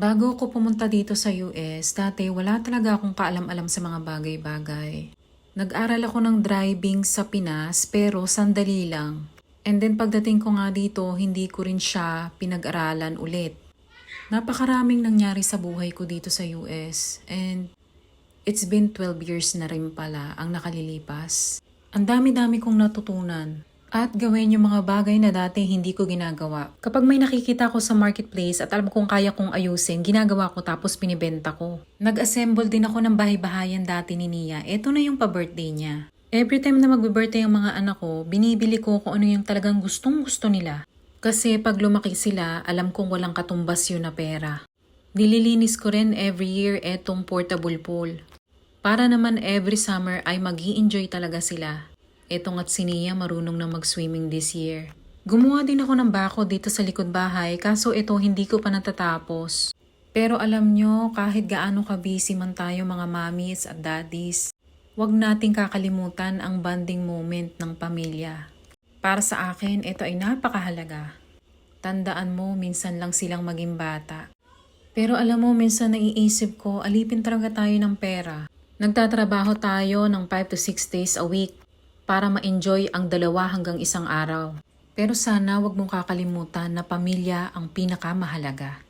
Bago ako pumunta dito sa US, dati wala talaga akong kaalam-alam sa mga bagay-bagay. Nag-aral ako ng driving sa Pinas pero sandali lang. And then pagdating ko nga dito, hindi ko rin siya pinag-aralan ulit. Napakaraming nangyari sa buhay ko dito sa US and it's been 12 years na rin pala ang nakalilipas. Ang dami-dami kong natutunan at gawin yung mga bagay na dati hindi ko ginagawa. Kapag may nakikita ko sa marketplace at alam kong kaya kong ayusin, ginagawa ko tapos pinibenta ko. Nag-assemble din ako ng bahay-bahayan dati ni Nia. Ito na yung pa-birthday niya. Every time na magbe-birthday ang mga anak ko, binibili ko kung ano yung talagang gustong gusto nila. Kasi pag lumaki sila, alam kong walang katumbas yun na pera. Nililinis ko rin every year etong portable pool. Para naman every summer ay mag enjoy talaga sila. Etong at si Nia marunong na mag-swimming this year. Gumawa din ako ng bako dito sa likod bahay kaso ito hindi ko pa natatapos. Pero alam nyo, kahit gaano ka busy man tayo mga mommies at daddies, huwag nating kakalimutan ang bonding moment ng pamilya. Para sa akin, ito ay napakahalaga. Tandaan mo, minsan lang silang maging bata. Pero alam mo, minsan naiisip ko, alipin talaga tayo ng pera. Nagtatrabaho tayo ng 5 to 6 days a week para ma-enjoy ang dalawa hanggang isang araw. Pero sana wag mong kakalimutan na pamilya ang pinakamahalaga.